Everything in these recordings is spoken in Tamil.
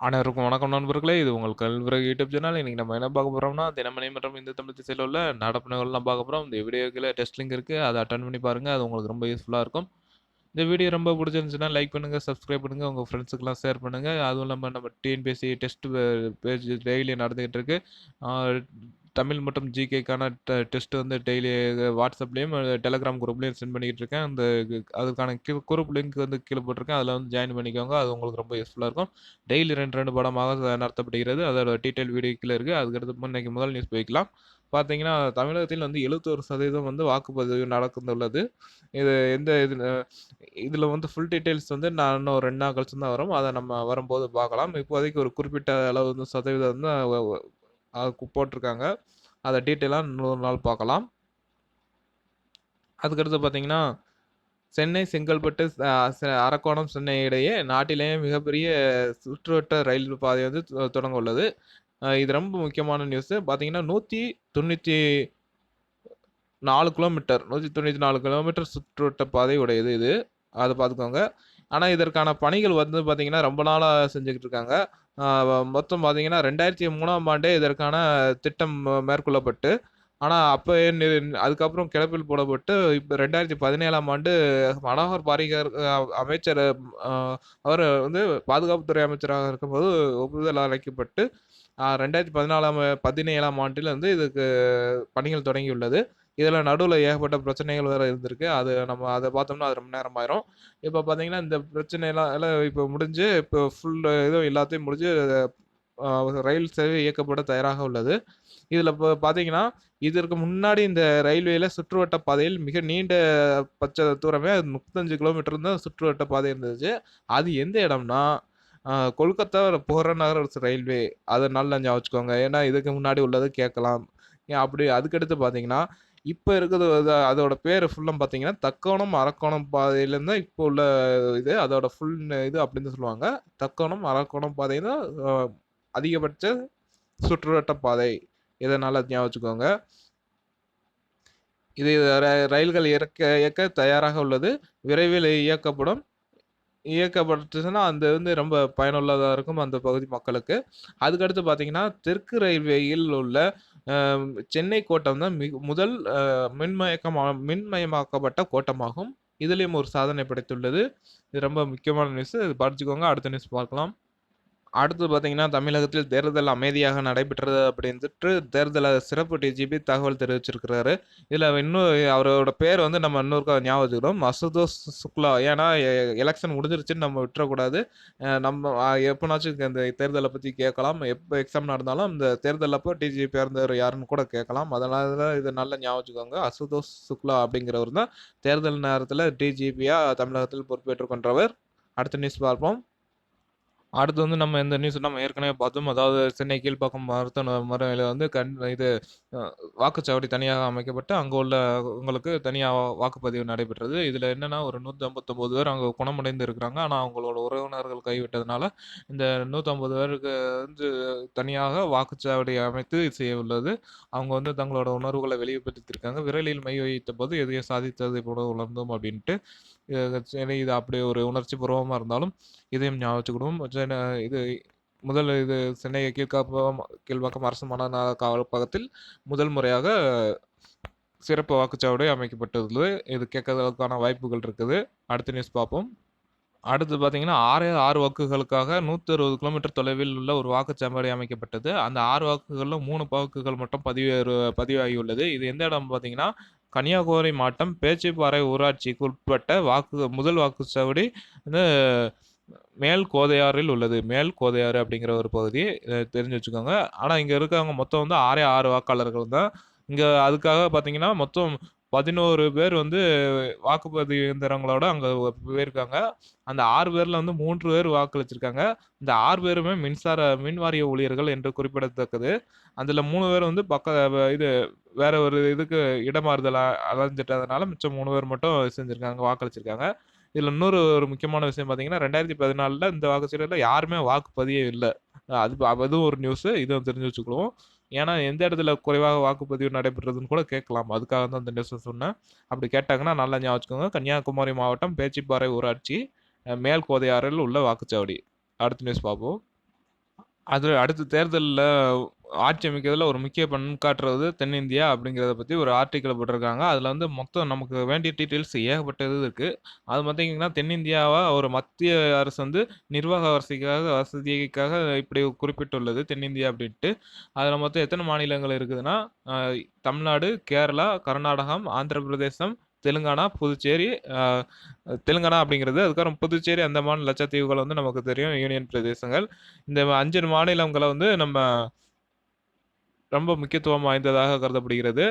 அனைவருக்கும் வணக்கம் நண்பர்களே. இது உங்கள் கல்விறகு யூடியூப் சேனல். இன்றைக்கி நம்ம என்ன பார்க்க போகிறோம்னா தினமணி மற்றும் இந்த தமிழ் திசையில் உள்ள நடப்புனர்கள்லாம் பார்க்க போகிறோம் இந்த வீடியோக்கில் டெஸ்ட் லிங்க் இருக்குது அதை அட்டன் பண்ணி பாருங்கள் அது உங்களுக்கு ரொம்ப யூஸ்ஃபுல்லாக இருக்கும். இந்த வீடியோ ரொம்ப பிடிச்சிருந்துச்சுன்னா லைக் பண்ணுங்கள் சப்ஸ்கிரைப் பண்ணுங்கள் உங்கள் ஃப்ரெண்ட்ஸுக்கெல்லாம் ஷேர் பண்ணுங்கள் அதுவும் இல்லாமல் நம்ம டிஎன்பிஎஸ்சி டெஸ்ட் பேஜ் டெய்லி நடந்துக்கிட்டு இருக்கு. தமிழ் மற்றும் ஜிகேக்கான டெஸ்ட் வந்து டெய்லி வாட்ஸ்அப்லேயும் டெலகிராம் குரூப்லேயும் சென்ட் பண்ணிக்கிட்டு இருக்கேன் அந்த அதுக்கான குரூப் லிங்க் வந்து கீழே போட்டிருக்கேன். அதில் வந்து ஜாயின் பண்ணிக்கோங்க. அது உங்களுக்கு ரொம்ப யூஸ்ஃபுல்லாக இருக்கும். டெய்லி ரெண்டு ரெண்டு படமாக நடத்தப்படுகிறது. அதோட டீட்டெயில் வீடியோ கீழே இருக்குது அதுக்கடுத்து இன்னைக்கு முதல் நியூஸ் போய்க்கலாம். பார்த்தீங்கன்னா தமிழகத்தில் வந்து எழுபத்தோரு சதவீதம் வந்து வாக்குப்பதிவு நடந்துள்ளது. இது எந்த இது இதில் வந்து ஃபுல் டீட்டெயில்ஸ் வந்து நான் இன்னும் ரெண்டு நாள் கழிச்சு தான் வரும். அதை நம்ம வரும்போது பார்க்கலாம். இப்போதைக்கு ஒரு குறிப்பிட்ட அளவு வந்து சதவீதம் வந்து அது போட்டிருக்காங்க. அதை டீட்டெயிலாக இன்னொரு நாள் பார்க்கலாம். அதுக்கடுத்து பார்த்தீங்கன்னா சென்னை செங்கல்பட்டு அரக்கோணம் சென்னை இடையே நாட்டிலேயே மிகப்பெரிய சுற்றுவட்ட ரயில் பாதை வந்து தொ- தொடங்க உள்ளது. இது ரொம்ப முக்கியமான நியூஸு பார்த்தீங்கன்னா நூற்றி தொண்ணூற்றி நாலு கிலோமீட்டர் நூற்றி தொண்ணூற்றி நாலு கிலோமீட்டர் சுற்றுவட்ட பாதை உடையது இது. அதை பார்த்துக்கோங்க ஆனால் இதற்கான பணிகள் வந்து பார்த்திங்கன்னா ரொம்ப நாளாக செஞ்சுக்கிட்டு இருக்காங்க. மொத்தம் பார்த்தீங்கன்னா ரெண்டாயிரத்தி மூணாம் ஆண்டே இதற்கான திட்டம் மேற்கொள்ளப்பட்டு ஆனால் அப்போ அதுக்கப்புறம் கிளப்பில் போடப்பட்டு இப்போ ரெண்டாயிரத்தி பதினேழாம் ஆண்டு மனோகர் பாரிகர் அமைச்சர் அவர் வந்து பாதுகாப்புத்துறை அமைச்சராக இருக்கும்போது ஒப்புதல் அழைக்கப்பட்டு ரெண்டாயிரத்தி பதினாலாம் பதினேழாம் ஆண்டில் வந்து இதுக்கு பணிகள் தொடங்கியுள்ளது. இதில் நடுவில் ஏகப்பட்ட பிரச்சனைகள் வேறு இருந்திருக்கு. அது நம்ம அதை பார்த்தோம்னா அது ரொம்ப நேரம் ஆயிரும் இப்போ பார்த்தீங்கன்னா இந்த பிரச்சனைலாம் எல்லாம் இப்போ முடிஞ்சு இப்போ ஃபுல் இதுவும் எல்லாத்தையும் முடிஞ்சு ரயில் சேவை இயக்கப்பட தயாராக உள்ளது. இதில் இப்போ பார்த்தீங்கன்னா இதற்கு முன்னாடி இந்த ரயில்வேல சுற்றுவட்ட பாதையில் மிக நீண்ட பச்சை தூரமே அது முப்பத்தஞ்சு கிலோமீட்டர் தான் சுற்றுவட்ட பாதை இருந்துச்சு அது எந்த இடம்னா ஆஹ், கொல்கத்தா புறநகர் ரயில்வே. அதை நல்லா ஞாபகம் வச்சுக்கோங்க. ஏன்னா இதுக்கு முன்னாடி உள்ளது கேட்கலாம். ஏன் அப்படி அதுக்கடுத்து பார்த்தீங்கன்னா இப்போ இருக்கிறது அது- அதோட பேர் ஃபுல்லாக பார்த்தீங்கன்னா தக்கோணம் அரக்கோணம் பாதையிலேருந்து தான் இப்போ உள்ள இது அதோட ஃபுல் இது அப்படின்னு சொல்லுவாங்க. தக்கோணம் அரக்கோணம் பாதை தான் அதிகபட்ச சுற்றுவட்ட பாதை. இதை நல்லா ஞாபகம் வச்சுக்கோங்க இது ர- ரயில்கள் இறக்க இயக்க தயாராக உள்ளது. விரைவில் இயக்கப்படும். இயக்கப்பட்டுச்சுன்னா அந்த வந்து ரொம்ப பயனுள்ளதாக இருக்கும் அந்த பகுதி மக்களுக்கு. அதுக்கடுத்து பார்த்தீங்கன்னா தெற்கு ரயில்வேயில் உள்ள சென்னை கோட்டம் தான் மிக முதல் மின்மயக்கமா மின்மயமாக்கப்பட்ட கோட்டமாகும். இதுலேயும் ஒரு சாதனை படைத்துள்ளது. இது ரொம்ப முக்கியமான நியூஸ். இது படிச்சுக்கோங்க. அடுத்த நியூஸ் பார்க்கலாம். அடுத்து பார்த்தீங்கன்னா தமிழகத்தில் தேர்தல் அமைதியாக நடைபெற்றது அப்படின்ட்டு தேர்தல் சிறப்பு டிஜிபி தகவல் தெரிவிச்சிருக்கிறாரு. இதில் இன்னும் அவரோட பேர் வந்து நம்ம இன்னொருக்கா ஞாபகம் வச்சுக்கிறோம். அசுதோஷ் சுக்லா. ஏன்னா எலெக்ஷன் முடிஞ்சிருச்சுன்னு நம்ம விட்டுறக்கூடாது. நம்ம எப்போனாச்சும் இந்த தேர்தலை பற்றி கேட்கலாம். எப்போ எக்ஸாம் நடந்தாலும் இந்த தேர்தல் அப்போ டிஜிபி இருந்தவர் யாருன்னு கூட கேட்கலாம். அதனால தான் இதை நல்லா ஞாபகம் வச்சுக்கோங்க. அசுதோஷ் சுக்லா அப்படிங்கிறவர் தான் தேர்தல் நேரத்தில் டிஜிபியாக தமிழகத்தில் பொறுப்பேற்றுக்கொண்டவர் அடுத்த நியூஸ் பார்ப்போம். அடுத்து வந்து நம்ம இந்த நியூஸ் நம்ம ஏற்கனவே பார்த்தோம். அதாவது சென்னை கீழ்ப்பாக்கம் மருத்துவ மருத்துவமனையில் வந்து கண் இது வாக்குச்சாவடி தனியாக அமைக்கப்பட்டு அங்கே உள்ள உங்களுக்கு தனியாக வாக்குப்பதிவு நடைபெற்றது. இதில் என்னென்னா ஒரு நூற்றி ஐம்பத்தொம்போது பேர் அங்கே குணமடைந்து இருக்கிறாங்க. ஆனால் அவங்களோட உறவினர்கள் கைவிட்டதுனால இந்த நூற்றம்பது பேருக்கு வந்து தனியாக வாக்குச்சாவடி அமைத்து செய்ய உள்ளது அவங்க வந்து தங்களோட உணர்வுகளை வெளிப்படுத்தியிருக்காங்க. விரலில் மை வைத்த போது எதையோ சாதித்ததை போல உணர்ந்தோம் அப்படின்ட்டு சரி இது அப்படி ஒரு உணர்ச்சி பூர்வமாக இருந்தாலும் இதையும் ஞாபகம் சென்னை இது முதல் இது சென்னை கீழ்காப்பம் கீழ்ப்பாக்கம் அரசு மாநகர காவல்பகத்தில் முதல் முறையாக சிறப்பு வாக்குச்சாவடி அமைக்கப்பட்டுள்ளது. இது கேட்கறதுக்கான வாய்ப்புகள் இருக்குது. அடுத்த நியூஸ் பார்ப்போம். அடுத்து பார்த்தீங்கன்னா ஆறு ஆறு வாக்குகளுக்காக நூற்றி அறுபது கிலோமீட்டர் தொலைவில் உள்ள ஒரு வாக்குச்சாவடி அமைக்கப்பட்டது. அந்த ஆறு வாக்குகளில் மூணு வாக்குகள் மட்டும் பதிவு பதிவாகியுள்ளது. இது எந்த இடம் பார்த்தீங்கன்னா கன்னியாகுமரி மாவட்டம் பேச்சிப்பாறை ஊராட்சிக்கு உட்பட்ட வாக்கு முதல் வாக்குச்சாவடி வந்து மேல் கோதையாறில் உள்ளது. மேல் கோதையாறு அப்படிங்கிற ஒரு பகுதி தெரிஞ்சு வச்சுக்கோங்க. ஆனால் இங்கே இருக்கவங்க மொத்தம் வந்து ஆறே ஆறு வாக்காளர்கள் தான். இங்கே அதுக்காக பார்த்தீங்கன்னா மொத்தம் பதினோரு பேர் வந்து வாக்குப்பதிவு இயந்திரங்களோட அங்கே போயிருக்காங்க. அந்த ஆறு பேரில் வந்து மூன்று பேர் வாக்களிச்சிருக்காங்க. இந்த ஆறு பேருமே மின்சார மின் வாரிய ஊழியர்கள் என்று குறிப்பிடத்தக்கது. அதில் மூணு பேர் வந்து பக்க இது வேற ஒரு இதுக்கு இடமாறுதல் அலைஞ்சிட்டதுனால மிச்சம் மூணு பேர் மட்டும் செஞ்சுருக்காங்க வாக்களிச்சிருக்காங்க. இதில் இன்னொரு ஒரு முக்கியமான விஷயம் பார்த்தீங்கன்னா ரெண்டாயிரத்தி பதினாலில் இந்த வாக்குச்சீட்டில் யாருமே வாக்குப்பதியே இல்லை. அது அதுவும் ஒரு நியூஸு இதுவும் தெரிஞ்சு வச்சுக்கிடுவோம் ஏன்னா எந்த இடத்துல குறைவாக வாக்குப்பதிவு நடைபெற்றதுன்னு கூட கேட்கலாம். அதுக்காக தான் இந்த நியூஸை சொன்னேன். அப்படி கேட்டாங்கன்னா நல்லா ஞாபகம் வச்சுக்கோங்க. கன்னியாகுமரி மாவட்டம் பேச்சிப்பாறை ஊராட்சி மேல்கோதையாறில் மேல் உள்ள வாக்குச்சாவடி. அடுத்த நியூஸ் பார்ப்போம். அது அடுத்த தேர்தல்ல ஆட்சி அமைக்கிறதுல ஒரு முக்கிய பண்காட்டுறது தென்னிந்தியா அப்படிங்கிறத பற்றி ஒரு ஆர்டிக்கல் போட்டிருக்காங்க. அதில் வந்து மொத்தம் நமக்கு வேண்டிய டீட்டெயில்ஸ் ஏகப்பட்ட இது அது பார்த்தீங்கன்னா, தென்னிந்தியாவை ஒரு மத்திய அரசு வந்து நிர்வாக வசதிக்காக வசதிக்காக இப்படி குறிப்பிட்டுள்ளது தென்னிந்தியா அப்படின்ட்டு. அதில் மொத்தம் எத்தனை மாநிலங்கள் இருக்குதுன்னா, தமிழ்நாடு, கேரளா, கர்நாடகம், ஆந்திர பிரதேசம், தெலுங்கானா, புதுச்சேரி, தெலுங்கானா அப்படிங்கிறது, அதுக்கப்புறம் புதுச்சேரி, அந்தமான், லட்சத்தீவுகள் வந்து நமக்கு தெரியும் யூனியன் பிரதேசங்கள். இந்த அஞ்சு மாநிலங்களை வந்து நம்ம ரொம்ப முக்கியத்துவம் வாய்ந்ததாக கருதப்படுகிறது.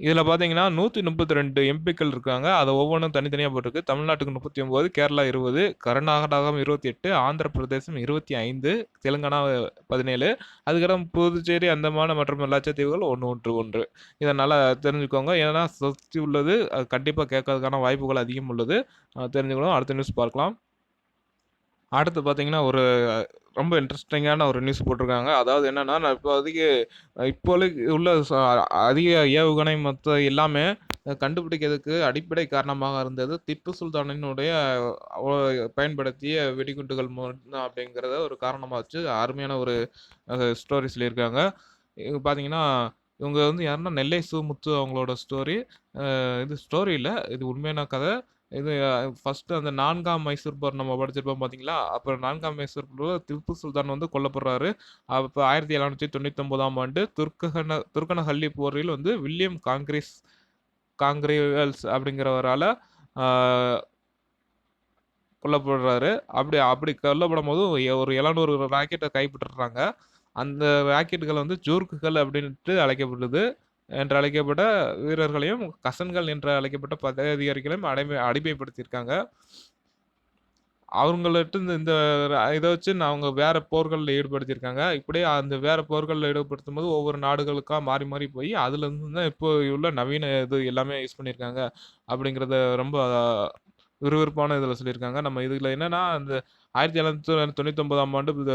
இதில் பார்த்தீங்கன்னா, 132 எம்பிக்கள் இருக்காங்க. அதை ஒவ்வொன்றும் தனித்தனியாக போட்டிருக்கு. தமிழ்நாட்டுக்கு 39, கேரளா 20, கர்நாடகம் 28, ஆந்திர பிரதேசம் 25, தெலுங்கானா 17, அதுக்கப்புறம் புதுச்சேரி, அந்தமான மற்றும் லட்சத்தீவுகள் ஒன்று ஒன்று ஒன்று இதை நல்லா தெரிஞ்சுக்கோங்க. ஏன்னா சுற்றி உள்ளது அது கேட்கறதுக்கான வாய்ப்புகள் அதிகம் உள்ளது. தெரிஞ்சுக்கணும். அடுத்த நியூஸ் பார்க்கலாம். அடுத்து பார்த்தீங்கன்னா, ஒரு ரொம்ப இன்ட்ரெஸ்டிங்கான ஒரு நியூஸ் போட்டிருக்காங்க. அதாவது என்னென்னா நான் இப்போதைக்கு இப்போதைக்கு உள்ள அதிக ஏவுகணை மற்ற எல்லாமே கண்டுபிடிக்கிறதுக்கு அடிப்படை காரணமாக இருந்தது திப்பு சுல்தானினுடைய பயன்படுத்திய வெடிகுண்டுகள் மட்டும் அப்படிங்கிறத ஒரு காரணமாக வச்சு அருமையான ஒரு ஸ்டோரி சொல்லியிருக்காங்க. இது பார்த்தீங்கன்னா, இவங்க வந்து யாருன்னா நெல்லை சு. முத்து அவங்களோட ஸ்டோரி. இது ஸ்டோரி இல்லை இது உண்மையான கதை. இது ஃபஸ்ட்டு அந்த நான்காம் மைசூர் போர் நம்ம படிச்சிருப்போம் பார்த்தீங்களா? அப்புறம் நான்காம் மைசூர் போர் திப்பு சுல்தான் வந்து கொல்லப்படுறாரு. அப்போ ஆயிரத்தி எழுநூற்றி தொண்ணூற்றி ஒன்பதாம் ஆண்டு துர்க்கன துர்க்கனஹள்ளி போரில் வந்து வில்லியம் காங்கிரீஸ் காங்கிரீவல்ஸ் அப்படிங்கிறவரால் கொல்லப்படுறாரு. அப்படி அப்படி கொல்லப்படும் போது ஒரு எழுநூறு ராக்கெட்டை கைப்பற்றுறாங்க. அந்த ராக்கெட்டுகள் வந்து ஜூர்க்குகள் அப்படின்ட்டு அழைக்கப்படுது. என்று அழைக்கப்பட்ட வீரர்களையும், கசன்கள் என்று அழைக்கப்பட்ட பதவி அதிகாரிகளையும் அடைமை அடிமைப்படுத்தியிருக்காங்க. அவங்கள்ட்ட இந்த இந்த வச்சு அவங்க வேற போர்களில் ஈடுபடுத்தியிருக்காங்க. இப்படியே அந்த வேற ஈடுபடுத்தும் போது ஒவ்வொரு நாடுகளுக்கா மாறி மாறி போய் அதுலேருந்து தான் இப்போ உள்ள நவீன இது எல்லாமே யூஸ் பண்ணியிருக்காங்க. அப்படிங்கிறத ரொம்ப விறுவிறுப்பான இதில் சொல்லியிருக்காங்க. நம்ம இதில் என்னன்னா, அந்த 1799ஆம் ஆண்டு இந்த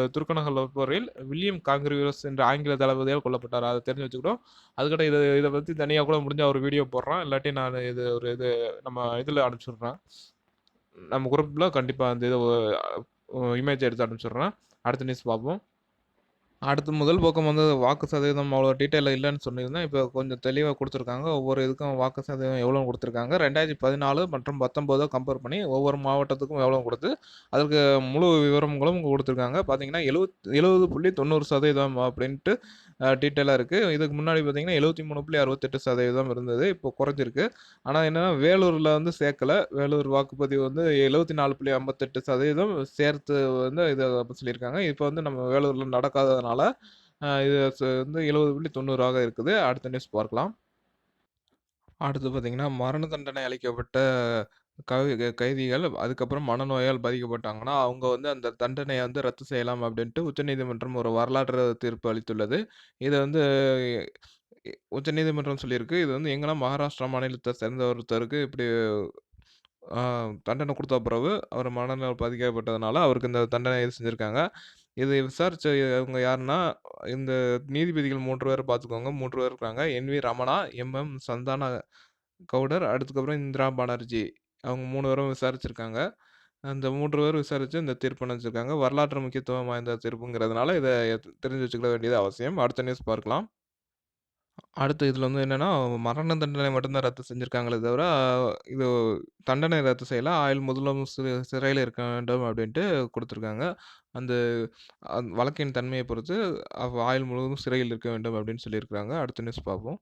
போரில் வில்லியம் காங்கிரஸ் என்ற ஆங்கில தளபதியால் கொல்லப்பட்டார். அதை தெரிஞ்சு வச்சுக்கிறோம் அதுக்கிட்ட இதை இதை பற்றி தனியாக கூட முடிஞ்ச ஒரு வீடியோ போடுறோம் இல்லாட்டி நான் இது ஒரு இது நம்ம இதில் அனுப்பிச்சுடுறேன் நம்ம குரூப்பில் கண்டிப்பாக அந்த இதை இமேஜ் எடுத்து அனுப்பிச்சுடுறேன். அடுத்த நியூஸ் பார்ப்போம். அடுத்து முதல் பக்கம் வந்து வாக்கு சதவீதம் அவ்வளோ டீட்டெயிலா இல்லைன்னு சொல்லியிருந்தேன். இப்போ கொஞ்சம் தெளிவாக கொடுத்துருக்காங்க ஒவ்வொரு இதுக்கும் வாக்கு சதவீதம் எவ்வளோன்னு குடுத்துருக்காங்க. 2014 மற்றும் 19 கம்பேர் பண்ணி ஒவ்வொரு மாவட்டத்துக்கும் எவ்வளோ கொடுத்து அதற்கு முழு விவரங்களும் கொடுத்துருக்காங்க பார்த்தீங்கன்னா, எழுவத் 70.90% அப்படின்ட்டு டீட்டெயிலாக இருக்குது இதுக்கு முன்னாடி பார்த்தீங்கன்னா, 73.68% இருந்தது. இப்போ குறைஞ்சிருக்கு. ஆனால் என்னன்னா, வேலூரில் வந்து சேர்க்கலை வேலூர் வாக்குப்பதிவு வந்து 74.58% சேர்த்து வந்து இதை சொல்லியிருக்காங்க. இப்போ வந்து நம்ம வேலூரில் நடக்காததுனால, இது வந்து எழுபது புள்ளி தொண்ணூறாக இருக்குது. அடுத்த நியூஸ் பார்க்கலாம். அடுத்து பார்த்தீங்கன்னா, மரண தண்டனை அளிக்கப்பட்ட கவி கைதிகள், அதுக்கப்புறம் மனநோயால் பாதிக்கப்பட்டாங்கன்னா, அவங்க வந்து அந்த தண்டனைய வந்து ரத்து செய்யலாம் அப்படின்ட்டு உச்சநீதிமன்றம் ஒரு வரலாற்று தீர்ப்பு அளித்துள்ளது. இத வந்து உச்சநீதிமன்றம் சொல்லியிருக்கு. இது வந்து எங்கன்னா மகாராஷ்டிரா மாநிலத்த சேர்ந்த ஒருத்தருக்கு இப்படி தண்டனை குடுத்த பிறகு, அவர் மனநலம் பாதிக்கப்பட்டதுனால, அவருக்கு இந்த தண்டனை இது செஞ்சிருக்காங்க. இதை விசாரிச்சவங்க யாருன்னா, இந்த நீதிபதிகள் 3 பேர் பார்த்துக்கோங்க. 3 பேர் இருக்காங்க. என்.வி. ரமணா, எம்.எம். சந்தான கவுடர், அதுக்கப்புறம் இந்திரா பானர்ஜி. அவங்க 3 பேரும் விசாரிச்சிருக்காங்க. அந்த 3 பேரும் விசாரிச்சு இந்த தீர்ப்பு வச்சுருக்காங்க வரலாற்று முக்கியத்துவம் வாய்ந்த தீர்ப்புங்கிறதுனால, இத தெரிஞ்சு வச்சுக்க வேண்டியது அவசியம். அடுத்த நியூஸ் பார்க்கலாம். அடுத்து இதில் வந்து என்னன்னா, மரண தண்டனை மட்டும் தான் ரத்து செஞ்சிருக்காங்களே தவிர, இது தண்டனை ரத்து செய்யல. ஆயுள் முழுவதும் சிறை சிறையில இருக்க வேண்டும் அப்படின்ட்டு குடுத்துருக்காங்க. அந்த வழக்கின் தன்மையை பொறுத்து அவ் ஆயுள் முழுவதும் சிறையில் இருக்க வேண்டும் அப்படின்னு சொல்லியிருக்காங்க. அடுத்த நியூஸ் பார்ப்போம்.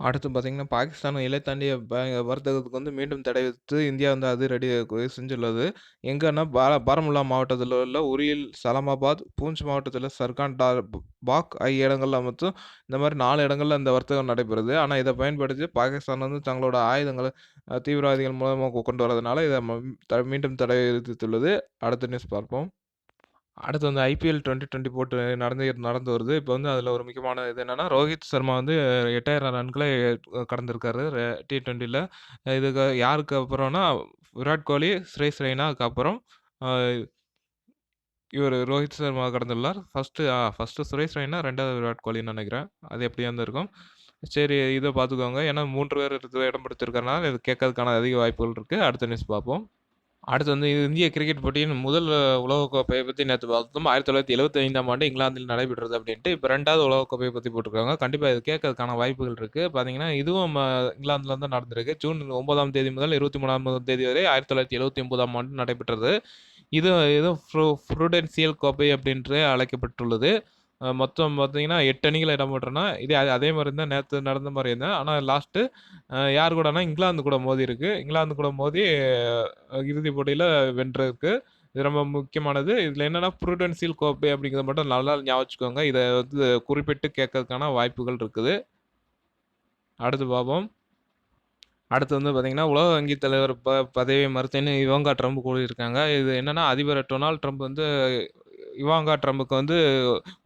அடுத்து பார்த்தீங்கன்னா, பாகிஸ்தான் எல்லை தாண்டிய ப வர்த்தகத்துக்கு வந்து மீண்டும் தடை விதித்து இந்தியா வந்து அது ரெடி செஞ்சுள்ளது. எங்கன்னா பாரா பாரமுல்லா மாவட்டத்தில் உள்ள உரியில், சலமாபாத், பூஞ்ச் மாவட்டத்தில் சர்கான் டா பாக் ஆகிய இடங்கள்ல மட்டும் இந்த மாரி 4 இடங்கள்ல இந்த வர்த்தகம் நடைபெறுது. ஆனா இத பயன்படுத்தி பாகிஸ்தான் வந்து தங்களோட ஆயுதங்கள அ தீவிரவாதிகள் மூலமா கொண்டு வரதுனால, இத ம த மீண்டும் தடை விதித்துள்ளது. அடுத்த நியூஸ் பார்ப்போம். அடுத்து வந்து ஐபிஎல் 2020 போட்டு நடந்து நடந்து வருது. இப்போ வந்து அதில் ஒரு முக்கியமான இது என்னென்னா ரோஹித் சர்மா வந்து 8000 ரன்களை கடந்திருக்காரு டி ட்வெண்ட்டியில் இதுக்கு யாருக்கு அப்புறம்னா, விராட் கோலி, சுரேஷ் ரெய்னாக்கு அப்புறம் இவர் ரோஹித் சர்மா கடந்துள்ளார். ஃபர்ஸ்ட்டு ஆ ஃபர்ஸ்ட்டு சுரேஷ் ரெய்னா, ரெண்டாவது விராட் கோலின்னு நினைக்கிறேன் அது எப்படியா இருந்திருக்கும். சரி இதை பார்த்துக்கோங்க. ஏன்னா மூன்று பேர் இடம் பிடிச்சிருக்கறனால, இது கேட்கறதுக்கான அதிக வாய்ப்புகள் இருக்குது அடுத்த நியூஸ் பார்ப்போம். அடுத்து வந்து இந்திய கிரிக்கெட் போட்டியின் முதல் உலகக்கோப்பையை பற்றி நேற்று பார்த்தோம். ஆயிரத்தி தொள்ளாயிரத்தி எழுபத்தி ஐந்தாம் ஆண்டு இங்கிலாந்தில் நடைபெற்றது அப்படின்ட்டு இப்போ ரெண்டாவது உலகக்கோப்பையை பற்றி போட்டிருக்காங்க. கண்டிப்பாக இது கேட்கறதுக்கான வாய்ப்புகள் இருக்குது பார்த்தீங்கன்னா இதுவும் இங்கிலாந்தில் இங்கிலாந்துல தான் நடந்திருக்கு. ஜூன் ஒன்பதாம் தேதி முதல் இருபத்தி மூணாம் தேதி வரை ஆயிரத்தி தொள்ளாயிரத்தி எழுபத்தி ஒன்பதாம் ஆண்டு நடைபெற்றது. இது இது ஃப்ரூ ஃப்ரூடென்சியல் கோப்பை அப்படின்று அழைக்கப்பட்டுள்ளது. மொத்தம் பார்த்தீங்கன்னா எட்டு அணிகள இடம் பெற்றன இதே அதே- அதே மாதிரி தான் நேற்று நடந்த மாதிரி தான். ஆனால் லாஸ்ட்டு யார் கூடனா இங்கிலாந்து கூட மோதி இருக்கு. இங்கிலாந்து கூட மோதி இறுதிப் போட்டியில் வென்றிருக்கு இது ரொம்ப முக்கியமானது. இதில் என்னென்னா ப்ரூடென்சியல் கோப்பை அப்படிங்கிறத மட்டும் நல்லா ஞாபகம் வச்சுக்கோங்க. இதை வந்து குறிப்பிட்டு கேட்கறதுக்கான வாய்ப்புகள் இருக்குது. அடுத்து பார்ப்போம். அடுத்து வந்து பார்த்தீங்கன்னா உலக வங்கி தலைவர் ப பதவியை மறுத்தேன்னு இவங்க ட்ரம்ப் கூறியிருக்காங்க. இது என்னன்னா அதிபர் டொனால்ட் ட்ரம்ப் வந்து இவாங்கா ட்ரம்புக்கு வந்து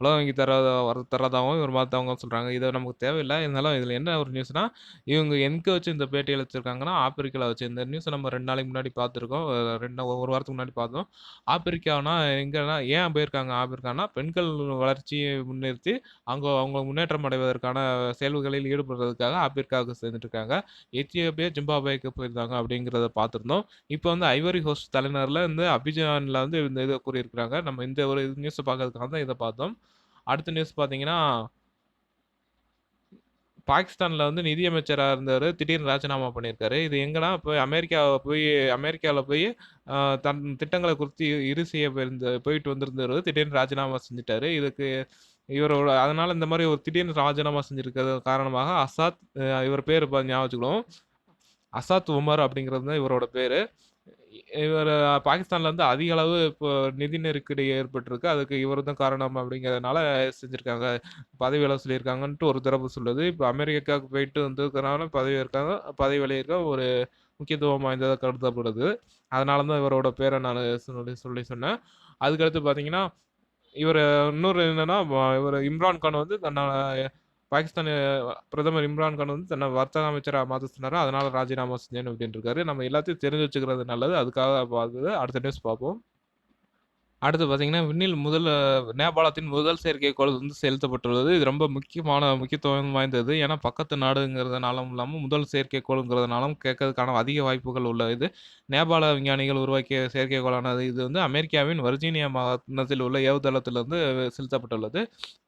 உலக வங்கி தராத வர தராதாகவும் இவர் மாற்றவங்க சொல்கிறாங்க இதை நமக்கு தேவையில்லை. இருந்தாலும் இதில் என்ன ஒரு நியூஸ்னால் இவங்க எங்கே வச்சு இந்த பேட்டியில் வச்சுருக்காங்கன்னா ஆப்பிரிக்காவில் வச்சு. இந்த நியூஸை நம்ம ரெண்டு நாளைக்கு முன்னாடி பார்த்துருக்கோம். ரெண்டு ஒரு வாரத்துக்கு முன்னாடி பார்த்தோம். ஆப்பிரிக்கானா எங்கன்னா ஏன் போயிருக்காங்க ஆப்பிரிக்கானா பெண்கள் வளர்ச்சியை முன்னிறுத்தி அவங்க அவங்க முன்னேற்றம் அடைவதற்கான செயல்களில் ஈடுபடுறதுக்காக ஆப்பிரிக்காவுக்கு சேர்ந்துட்டு இருக்காங்க எத்தியோப்பியா ஜிம்பாபேக்கு போயிருந்தாங்க அப்படிங்கிறத பார்த்துருந்தோம். இப்போ வந்து ஐவரி ஹோஸ்ட் தலைநரில் வந்து அபிஜானில் வந்து இந்த இதை கூறியிருக்கிறாங்க. நம்ம இந்த ஒரு நியூஸை பார்க்கறதுக்காக தான் இதை பார்த்தோம். அடுத்த நியூஸ் பார்த்தீங்கன்னா பாகிஸ்தானில் வந்து நிதியமைச்சராக இருந்தவர் திடீர்னு ராஜினாமா பண்ணியிருக்காரு. இது எங்கன்னா போய் அமெரிக்காவை போய் அமெரிக்காவில் போய் தன் திட்டங்களை குறித்து இரு செய்ய போயிருந்த போயிட்டு வந்திருந்தவர் திடீர்னு ராஜினாமா செஞ்சுட்டாரு. இதுக்கு இவரோட அதனால் இந்த மாதிரி ஒரு திடீர்னு ராஜினாமா செஞ்சிருக்கிறது காரணமாக அசாத் இவர் பேர் ஞாபகம் வச்சுக்கணும் அசாத் உமர் அப்படிங்கிறது தான் இவரோட பேர். இவர் பாகிஸ்தானில் வந்து அதிக அளவு இப்போ நிதி நெருக்கடி ஏற்பட்டிருக்கு. அதுக்கு இவர் தான் காரணம் அப்படிங்கிறதுனால செஞ்சுருக்காங்க. பதவி விலை சொல்லியிருக்காங்கன்ட்டு ஒரு தரப்பு சொல்லுது. இப்போ அமெரிக்காவுக்கு போயிட்டு வந்திருக்கனால பதவி இருக்காங்க. பதவி விலையிருக்க ஒரு முக்கியத்துவம் வாய்ந்ததாக கருதப்படுது. அதனால தான் இவரோட பேரை நான் சொல்லி சொல்லி சொன்னேன். அதுக்கடுத்து பார்த்தீங்கன்னா இவர் இன்னொரு என்னென்னா இவர் இம்ரான் கான் வந்து தன்னை பாகிஸ்தான் பிரதமர் இம்ரான் கான் வந்து தன்னை வர்த்தக அமைச்சராக மாற்றினாரு அதனால ராஜினாமா செஞ்சேன் அப்படின்னு இருக்காரு நம்ம எல்லாத்தையும் தெரிஞ்சு வச்சுக்கிறது நல்லது. அதுக்காக பார்க்குது அடுத்த நியூஸ் பார்ப்போம். அடுத்து பார்த்தீங்கன்னா விண்ணில் முதல் நேபாளத்தின் முதல் செயற்கைக்கோள் வந்து செலுத்தப்பட்டுள்ளது. இது ரொம்ப முக்கியமான முக்கியத்துவம் வாய்ந்தது. ஏன்னா பக்கத்து நாடுங்கிறதுனாலும் இல்லாமல் முதல் செயற்கைக்கோளுங்கிறதுனாலும் கேட்கறதுக்கான அதிக வாய்ப்புகள் உள்ள இது நேபாள விஞ்ஞானிகள் உருவாக்கிய செயற்கைக்கோளானது இது வந்து அமெரிக்காவின் வர்ஜீனியா மாகாணத்தில் உள்ள ஏவுதளத்திலிருந்து செலுத்தப்பட்டுள்ளது.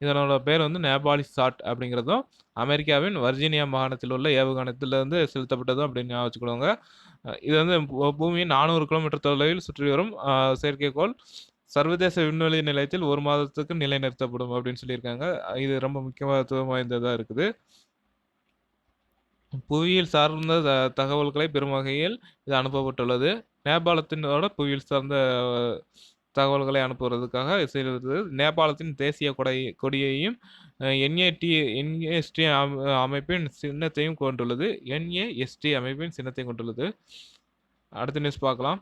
இதனோட பேர் வந்து நேபாளி சாட் அப்படிங்கிறதும் அமெரிக்காவின் வர்ஜீனியா மாகாணத்தில் உள்ள ஏவுகணத்திலிருந்து செலுத்தப்பட்டதும் அப்படின்னு வச்சுக்கோங்க. இது வந்து பூமியின் நானூறு கிலோமீட்டர் தொலைவில் சுற்றி வரும் செயற்கைக்கோள். சர்வதேச விண்வெளி நிலையத்தில் ஒரு மாதத்துக்கு நிலைநிறுத்தப்படும் அப்படின்னு சொல்லியிருக்காங்க. இது ரொம்ப முக்கியத்துவம் வாய்ந்ததாக இருக்குது. புவியியல் சார்ந்த த- தகவல்களை பெறும் வகையில் இது அனுப்பப்பட்டுள்ளது. நேபாளத்தினோட புவியியல் சார்ந்த தகவல்களை அனுப்புவதற்காக செய்வது நேபாளத்தின் தேசிய கொடை கொடியையும் என்ஏடி என்ஏஎஸ்டி அமைப்பின் சின்னத்தையும் கொண்டுள்ளது. என்ஏஎஸ்டி அமைப்பின் சின்னத்தையும் கொண்டுள்ளது. அடுத்த நியூஸ் பார்க்கலாம்.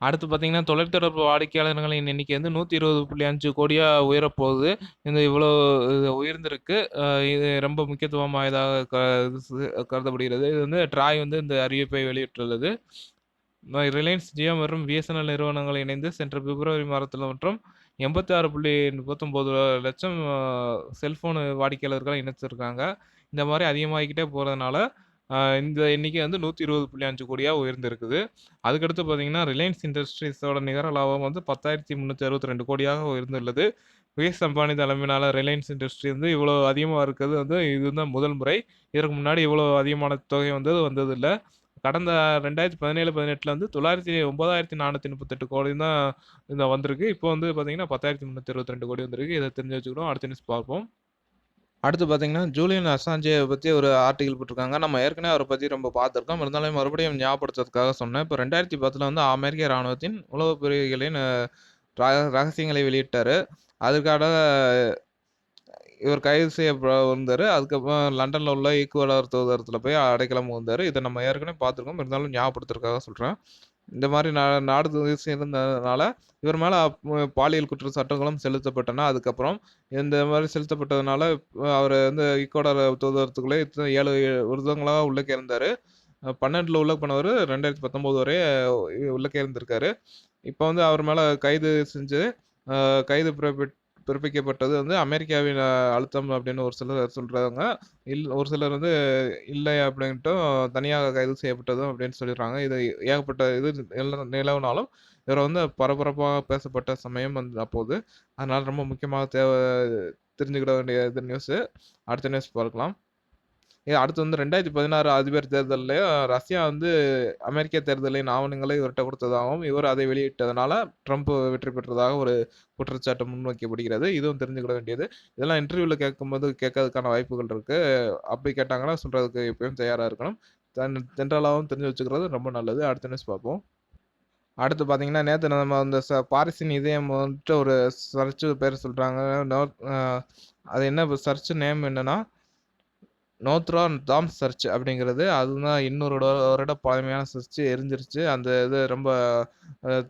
அடுத்து பார்த்தீங்கன்னா தொலைத்தொடர்பு வாடிக்கையாளர்களின் எண்ணிக்கை வந்து நூற்றி இருபது புள்ளி அஞ்சு கோடியாக உயரப்போகுது. இந்த இவ்வளோ இது உயர்ந்திருக்கு. இது ரொம்ப முக்கியத்துவம் வாய்ந்ததாக க கருதப்படுகிறது. இது வந்து ட்ராய் வந்து இந்த அறிவிப்பை வெளியிட்டுள்ளது. ரிலையன்ஸ் ஜியோ மற்றும் பிஎஸ்என்எல் நிறுவனங்கள் இணைந்து சென்ற பிப்ரவரி மாதத்தில் மற்றும் எண்பத்தி ஆறு புள்ளி முப்பத்தொம்போது லட்சம் செல்ஃபோன் வாடிக்கையாளர்களை இணைச்சிருக்காங்க இந்த மாதிரி அதிகமாகிக்கிட்டே போகிறதுனால இந்த எண்ணிக்கை வந்து நூற்றி இருபது புள்ளி அஞ்சு கோடியாக உயர்ந்திருக்குது. அதுக்கடுத்து பார்த்தீங்கன்னா ரிலையன்ஸ் இண்டஸ்ட்ரீஸோட நிகர லாபம் வந்து பத்தாயிரத்தி முந்நூற்றி அறுபத்தி ரெண்டு கோடியாக உயர்ந்துள்ளது. விஎஸ் அம்பானி தலைமையிலான ரிலையன்ஸ் இண்டஸ்ட்ரி வந்து இவ்வளோ அதிகமாக இருக்கிறது வந்து இதுதான் முதல் முறை. இதற்கு முன்னாடி இவ்வளோ அதிகமான தொகை வந்து வந்ததில்லை. கடந்த ரெண்டாயிரத்தி பதினேழு பதினெட்டில் வந்து தொள்ளாயிரத்தி ஒன்பதாயிரத்தி நானூற்றி முப்பத்தெட்டு கோடி தான் இந்த வந்திருக்கு. இப்போ வந்து பார்த்தீங்கன்னா பத்தாயிரத்தி முந்நூற்றி இருபத்தி ரெண்டு கோடி வந்திருக்கு. இதை தெரிஞ்சு வச்சுக்கணும் அடுத்த நியூஸ் பார்ப்போம். அடுத்து பார்த்தீங்கன்னா ஜூலியன் அசாஞ்சே பற்றி ஒரு ஆர்டிகல் போட்டிருக்காங்க. நம்ம ஏற்கனவே அவரை பற்றி ரொம்ப பார்த்துருக்கோம். இருந்தாலும் மறுபடியும் ஞாபகப்படுத்துறதுக்காக சொன்னேன். இப்போ ரெண்டாயிரத்தி பத்தில் வந்து அமெரிக்க இராணுவத்தின் உளவு பிரிவுகளின் ரக- ரகசியங்களை வெளியிட்டார். அதுக்காக இவர் கைது செய்ய வந்தார். அதுக்கப்புறம் லண்டனில் உள்ள ஈக்குவலர் தூதரத்தில் போய் அடைக்கலம் வந்தார். இதை நம்ம ஏற்கனவே பார்த்துருக்கோம். இருந்தாலும் ஞாபகப்படுத்துறதுக்காக சொல்கிறேன் இந்த மாதிரி நா நாடு துவேஷம் இருந்ததுனால இவர் மேலே பாலியல் குற்ற சட்டங்களும் செலுத்தப்பட்டன. அதுக்கப்புறம் இந்த மாதிரி செலுத்தப்பட்டதுனால அவர் வந்து ஈக்குவடர் தூதரத்துக்குள்ளே இத்தனை ஏழு விருதங்களாக உள்ளே இருந்தார் பன்னெண்டில் உள்ள போனவர் ரெண்டாயிரத்தி பத்தொம்போது வரை உள்ளே இருந்திருக்காரு இப்போ வந்து அவர் மேலே கைது செஞ்சு கைது பிறப்பிட்டு பிறப்பிக்கப்பட்டது வந்து அமெரிக்காவின் அழுத்தம் அப்படின்னு ஒரு சிலர் சொல்றாங்க. இல் ஒரு சிலர் வந்து இல்லை அப்படின்ட்டும் தனியாக கைது செய்யப்பட்டதும் அப்படின்னு சொல்லிடுறாங்க. இது ஏகப்பட்ட இது நில நிலவுனாலும் இவர் வந்து பரபரப்பாக பேசப்பட்ட சமயம் வந்து அப்போது. அதனால ரொம்ப முக்கியமாக தேவை தெரிஞ்சுக்கிட வேண்டிய இது நியூஸு. அடுத்த நியூஸ் பார்க்கலாம். இது அடுத்து வந்து 2016 அதிபர் தேர்தலையும் ரஷ்யா வந்து அமெரிக்க தேர்தலின் ஆவணங்களை இவர்கிட்ட கொடுத்ததாகவும் இவர் அதை வெளியிட்டதனால ட்ரம்ப் வெற்றி பெற்றதாக ஒரு குற்றச்சாட்டு முன்வைக்கப்படுகிறது. இதுவும் தெரிஞ்சுக்கிட வேண்டியது. இதெல்லாம் இன்டர்வியூவில் கேட்கும்போது கேட்கறதுக்கான வாய்ப்புகள் இருக்குது அப்படி கேட்டாங்கன்னா சொல்கிறதுக்கு எப்பயும் தயாராக இருக்கணும். தன் ஜென்ரலாவும் தெரிஞ்சு வச்சுக்கிறது ரொம்ப நல்லது. அடுத்த நியூஸ் பார்ப்போம். அடுத்து பார்த்தீங்கன்னா, நேற்று நம்ம அந்த ச பாரிசின் இதயம் வந்துட்டு ஒரு சர்ச் பேர் சொல்கிறாங்க அது என்ன சர்ச் நேம் என்னென்னா நோத்ரா தாம் சர்ச் அப்படிங்கிறது. அதுதான் 200 வருட பழமையான சர்ச் எரிஞ்சிருச்சு. அந்த இது ரொம்ப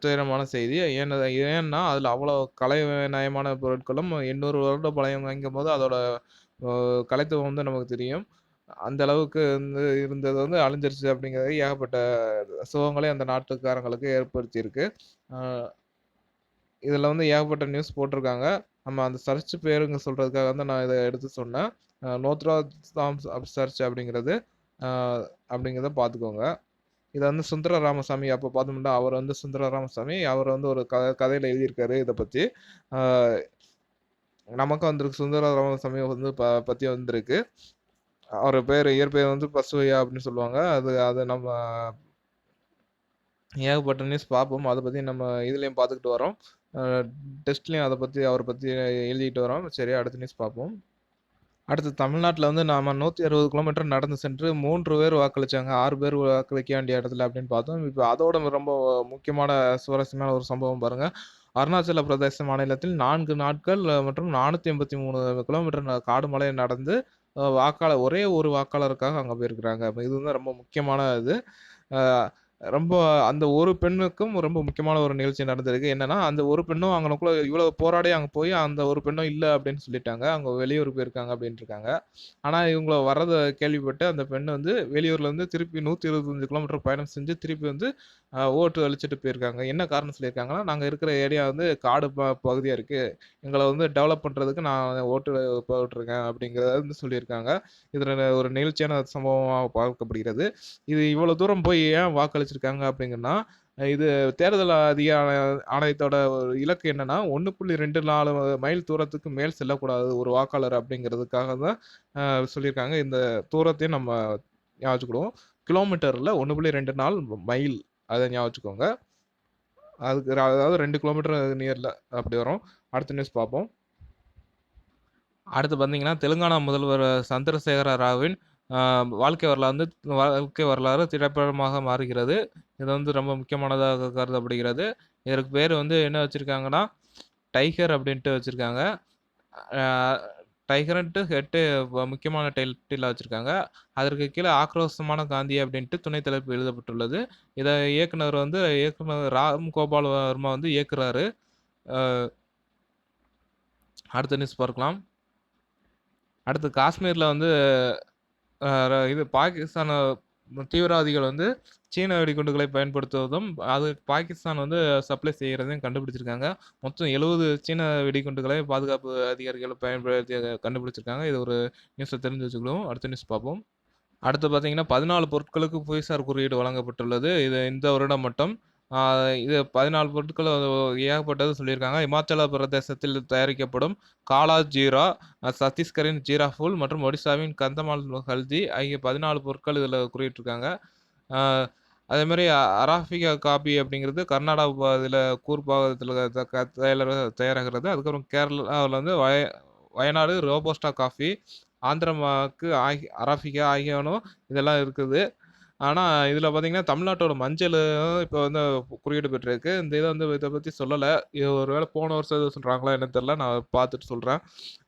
துயரமான செய்தி. ஏன்னா ஏன்னா, அதில் அவ்வளோ கலைநயமான பொருட்களும் 800 வருட பழையம் பழமைங்கும்போது அதோட கலைத்துவம் வந்து நமக்கு தெரியும். அந்த அளவுக்கு வந்து இருந்தது வந்து அழிஞ்சிருச்சு அப்படிங்கிறது ஏகப்பட்ட சுகங்களே அந்த நாட்டுக்காரங்களுக்கு ஏற்படுத்தியிருக்கு. இதில் வந்து ஏகப்பட்ட நியூஸ் போட்டிருக்காங்க. நம்ம அந்த சர்ச் பேருங்க சொல்கிறதுக்காக தான் நான் இதை எடுத்து சொன்னேன். நோத்ரா தாம்ஸ் சர்ச் அப்படிங்கிறது. அப்படிங்கிறத பார்த்துக்கோங்க. இதை வந்து சுந்தர ராமசாமி அப்போ பார்த்தோம்னா, அவர் வந்து சுந்தர ராமசாமி. அவர் வந்து ஒரு க கதையில் எழுதியிருக்காரு இதை பற்றி நமக்கு நமக்கும் வந்திருக்கு. சுந்தர ராமசாமி வந்து ப பற்றி வந்திருக்கு. அவர் பேர் இயற்பெயர் வந்து பசுவையா அப்படின்னு சொல்லுவாங்க. அது அது நம்ம ஏகப்பட்ட நியூஸ் பார்ப்போம். அதை பற்றி நம்ம இதுலேயும் பார்த்துக்கிட்டு வரோம். டெஸ்ட்லேயும் அதை பற்றி அவரை பற்றி எழுதிட்டு வரோம். சரி அடுத்த நியூஸ் பார்ப்போம். அடுத்து தமிழ்நாட்டில் வந்து நாம 160 கிலோமீட்டர் நடந்து சென்று மூன்று பேர் வாக்களிச்சாங்க. ஆறு பேர் வாக்களிக்க வேண்டிய இடத்துல அப்படின்னு பார்த்தோம். இப்போ அதோட ரொம்ப முக்கியமான சுவாரஸ்யமான ஒரு சம்பவம் பாருங்க. அருணாச்சல பிரதேச மாநிலத்தில் நான்கு நாட்கள் மற்றும் 483 கிலோமீட்டர் காடு மலை நடந்து வாக்காளர் ஒரே ஒரு வாக்காளருக்காக அங்கே போயிருக்கிறாங்க. இது வந்து ரொம்ப முக்கியமான இது. ரொம்ப அந்த ஒரு பெண்ணுக்கும் ரொம்ப முக்கியமான ஒரு நிகழ்ச்சி நடந்திருக்கு. என்னன்னா, அந்த ஒரு பெண்ணும் அவங்களுக்குள்ள இவ்வளவு போராடி அங்க போய் அந்த ஒரு பெண்ணும் இல்லை அப்படின்னு சொல்லிட்டாங்க. அவங்க வெளியூர் போயிருக்காங்க அப்படின்ட்டுருக்காங்க. ஆனா இவங்கள வர்றத கேள்விப்பட்டு அந்த பெண் வந்து வெளியூர்ல இருந்து திருப்பி 125 கிலோமீட்டர் பயணம் செஞ்சு திருப்பி வந்து ஓட்டு அழிச்சிட்டு போயிருக்காங்க. என்ன காரணம் சொல்லியிருக்காங்கன்னா, நாங்க இருக்கிற ஏரியா வந்து காடு ப பகுதியா இருக்கு. எங்களை வந்து டெவலப் பண்றதுக்கு நான் ஓட்டு போட்டிருக்கேன் அப்படிங்கிறத வந்து சொல்லியிருக்காங்க. இதுல ஒரு நிகழ்ச்சியான சம்பவமாக பார்க்கப்படுகிறது. இது இவ்வளோ தூரம் போய் ஏன் வாக்களிச்சிருக்காங்க அப்படிங்கன்னா, இது தேர்தல் அதிகார ஆணையத்தோட ஒரு இலக்கு என்னன்னா, 1.24 மைல் தூரத்துக்கு மேல் செல்லக்கூடாது ஒரு வாக்காளர் அப்படிங்கிறதுக்காக தான் சொல்லியிருக்காங்க. இந்த தூரத்தையும் நம்ம ஞாபகம் வச்சுக்கிடுவோம். கிலோமீட்டர்ல 1.24 மைல் அதை ஞாபகம் அதுக்கு அதாவது ரெண்டு கிலோமீட்டர் நியரில் அப்படி வரும். அடுத்த நியூஸ் பார்ப்போம். அடுத்து பார்த்தீங்கன்னா, தெலுங்கானா முதல்வர் சந்திரசேகர ராவின் வாழ்க்கை வரலாறு வந்து வாழ்க்கை வரலாறு திரைப்படமாக மாறுகிறது. இது வந்து ரொம்ப முக்கியமானதாக கருதப்படுகிறது. இதற்கு பேர் வந்து என்ன வச்சுருக்காங்கன்னா டைகர் அப்படின்ட்டு வச்சுருக்காங்க அ டைகர்ன்ட்டு ஹெட்டு முக்கியமான டைட்டிலா வச்சுருக்காங்க அதற்கு கீழே ஆக்ரோஷமான காந்தி அப்படின்ட்டு துணை தலைப்பு எழுதப்பட்டுள்ளது. இதை இயக்குனர் வந்து இயக்குனர் ராம் கோபால் வர்மா வந்து இயக்குறாரு. அடுத்த நியூஸ் பார்க்கலாம். அடுத்து காஷ்மீரில் வந்து இது பாகிஸ்தான தீவிரவாதிகள் வந்து சீன வெடிகுண்டுகளை பயன்படுத்துவதும், அது பாகிஸ்தான் வந்து சப்ளை செய்கிறதையும் கண்டுபிடிச்சிருக்காங்க. மொத்தம் 70 சீன வெடிகுண்டுகளை பாதுகாப்பு அதிகாரிகள் பயன்படுத்தி கண்டுபிடிச்சிருக்காங்க. இது ஒரு நியூஸை தெரிஞ்சு வச்சுக்கிடுவோம். அடுத்த நியூஸ் பார்ப்போம். அடுத்து பார்த்தீங்கன்னா, 14 பொருட்களுக்கு புவிசார் குறியீடு வழங்கப்பட்டுள்ளது. இது இந்த வருடம் மட்டும். ஆ இது 14 பொருட்கள் ஏகப்பட்டது சொல்லியிருக்காங்க. இமாச்சல பிரதேசத்தில் தயாரிக்கப்படும் காலா ஜீரா, சத்தீஸ்கரின் ஜீரா ஃபூல் மற்றும் ஒடிசாவின் கந்தமால் ஹல்தி ஆகிய 14 பொருட்கள் இதில குறியிட்டிருக்காங்க. அ அதேமாரி அராபிகா காபி அப்படிங்கிறது கர்நாடகா இதில கூர்க் பாகத்தில த தயார தயாராகிறது. அதுக்கப்புறம் கேரளாவுல வந்து வய வயநாடு ரோபஸ்டா காஃபி, ஆந்திரமாக்கு ஆகி அராபிகா ஆகியவனும் இதெல்லாம் இருக்குது. ஆனா, இதில் பார்த்தீங்கன்னா, தமிழ்நாட்டோட மஞ்சள் இப்ப வந்து குறியீடு பெற்றிருக்கு. இந்த இத வந்து இத பத்தி சொல்லல. இது ஒரு வேள போன வருஷம் எதுவும் சொல்றாங்களா என்னன்னு தெரியல. நான் பார்த்துட்டு சொல்றேன்.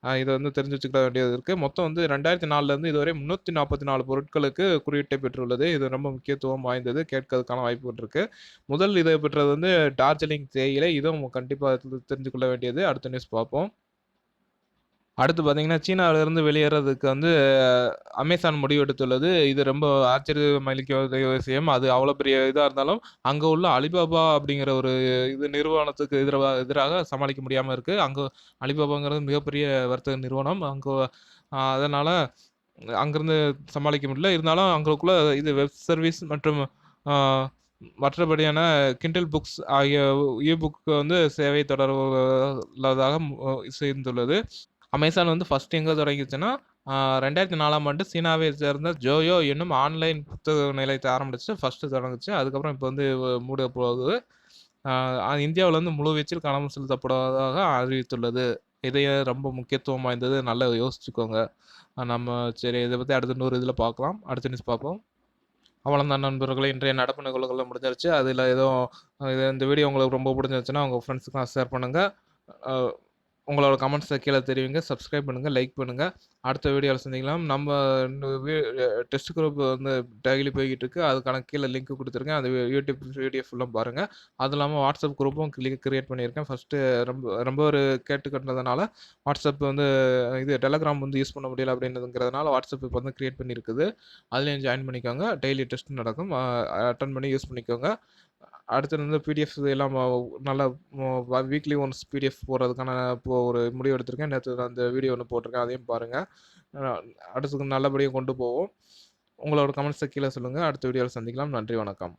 அ இத வந்து தெரிஞ்சு வச்சுக்கிட வேண்டியது இருக்கு. மொத்தம் வந்து 2004லேருந்து இதுவரை 344 பொருட்களுக்கு குறியீட்டை பெற்றுள்ளது. இது ரொம்ப முக்கியத்துவம் வாய்ந்தது. கேட்கறதுக்கான வாய்ப்புகள் இருக்கு. முதல் இத பெற்றது வந்து டார்ஜிலிங் தேயிலை. இதுவும் கண்டிப்பா தெரிஞ்சு கொள்ள வேண்டியது. அடுத்த நியூஸ் பார்ப்போம். அடுத்து பார்த்தீங்கன்னா, சீனாவிலிருந்து வெளியேறதுக்கு வந்து அமேசான் முடிவெடுத்துள்ளது. இது ரொம்ப ஆச்சரியம் விஷயம். அது அவ்வளோ பெரிய இதாக இருந்தாலும், அங்கே உள்ள அலிபாபா அப்படிங்கிற ஒரு இது நிறுவனத்துக்கு எதிராக எதிராக சமாளிக்க முடியாமல் இருக்குது அங்கே அலிபாபாங்கிறது மிகப்பெரிய வர்த்தக நிறுவனம். அங்கே அதனால் அங்கேருந்து சமாளிக்க முடியல. இருந்தாலும் அங்களுக்குள்ள இது வெப் சர்வீஸ் மற்றும் மற்றபடியான கிண்டல் புக்ஸ் ஆகிய இ புக்கு வந்து சேவை தொடர்பு உள்ளதாக சேர்ந்துள்ளது. அமேசான் வந்து ஃபர்ஸ்ட் எங்கே தொடங்கிச்சுன்னா, ரெண்டாயிரத்தி நாலாம் ஆண்டு சீனாவை சேர்ந்த ஜோயோ என்னும் ஆன்லைன் புத்தக நிலையத்தை ஆரம்பிச்சு ஃபஸ்ட்டு தொடங்குச்சு. அதுக்கப்புறம் இப்போ வந்து மூட போகுது. இந்தியாவில் வந்து முழு வீச்சில் கவனம் செலுத்தப்படுவதாக அறிவித்துள்ளது. இதையே ரொம்ப முக்கியத்துவம் வாய்ந்தது. நல்லா யோசிச்சுக்கோங்க. நம்ம சரி இதை பற்றி அடுத்த நூறு இதில் பார்க்கலாம். அடுத்த நியூஸ் பார்ப்போம். அவ்வளோதான் நண்பர்களே. இன்றைய நடப்பு நிகழ்வுகள்லாம் முடிஞ்சிருச்சு. அதில் எதுவும் இந்த வீடியோ உங்களுக்கு ரொம்ப பிடிச்சிருச்சுன்னா உங்கள் ஃப்ரெண்ட்ஸ்க்குலாம் ஷேர் பண்ணுங்கள் உங்களோட கமெண்ட்ஸை கீழே தெரிவிங்க. சப்ஸ்கிரைப் பண்ணுங்கள் லைக் பண்ணுங்கள் அடுத்த வீடியோவில் சந்திக்கலாம். நம்ம டெஸ்ட் குரூப் வந்து டெய்லி போய்கிட்டு இருக்கு. அதுக்கான கீழே லிங்க் கொடுத்துருக்கேன் அது யூடியூப் வீடியோ ஃபுல்லாக பாருங்கள் அது இல்லாமல் வாட்ஸ்அப் குரூப்பும் கிரியேட் பண்ணியிருக்கேன். ஃபஸ்ட்டு ரொம்ப ரொம்ப ஒரு கேட்டுக்கிட்டதுனால வாட்ஸ்அப் வந்து இது டெலகிராம் வந்து யூஸ் பண்ண முடியல அப்படின்றதுங்கிறதுனால வாட்ஸ்அப் இப்போ வந்து கிரியேட் பண்ணியிருக்குது. அதுலேயும் ஜாயின் பண்ணிக்கோங்க. டெய்லி டெஸ்ட் நடக்கும். அட்டன் பண்ணி யூஸ் பண்ணிக்கோங்க. அடுத்தது வந்து பிடிஎஃப் எல்லாம் நல்லா வீக்லி ஒன்ஸ் பிடிஎஃப் போடுறதுக்கான இப்போ ஒரு முடிவு எடுத்திருக்கேன். நேற்று அந்த வீடியோ ஒன்று போட்டிருக்கேன். அதையும் பாருங்கள் அடுத்தது அடுத்து கொண்டு போவோம். உங்களோட கமெண்ட்ஸ கீழே சொல்லுங்கள் அடுத்த வீடியோவில் சந்திக்கலாம். நன்றி, வணக்கம்.